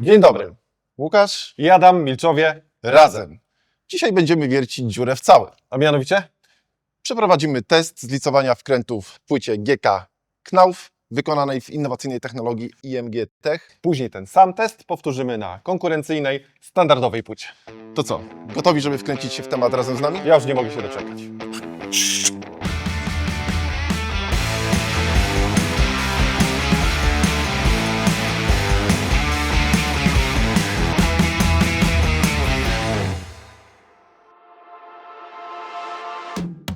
Dzień dobry. Łukasz I Adam, Milczowie, razem. Dzisiaj będziemy wiercić dziurę w całe. a mianowicie Przeprowadzimy test zlicowania wkrętów w płycie GK Knauf wykonanej w innowacyjnej technologii IMG Tech. później ten sam test powtórzymy na konkurencyjnej, standardowej płycie. To co, gotowi, żeby wkręcić się w temat razem z nami? Ja już nie mogę się doczekać. you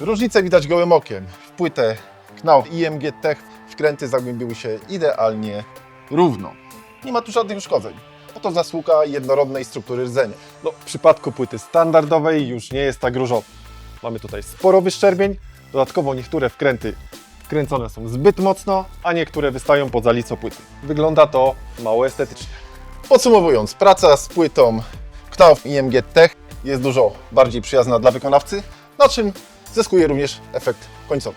Różnicę widać gołym okiem. W płytę Knauf IMG Tech wkręty zagłębiły się idealnie równo. Nie ma tu żadnych uszkodzeń. Oto zasługa jednorodnej struktury rdzenia. No, w przypadku płyty standardowej już nie jest tak różowo. Mamy tutaj sporo wyszczerbień, dodatkowo niektóre wkręty wkręcone są zbyt mocno, a niektóre wystają poza lico płyty. Wygląda to mało estetycznie. Podsumowując, praca z płytą Knauf IMG Tech jest dużo bardziej przyjazna dla wykonawcy, na czym zyskuje również efekt końcowy.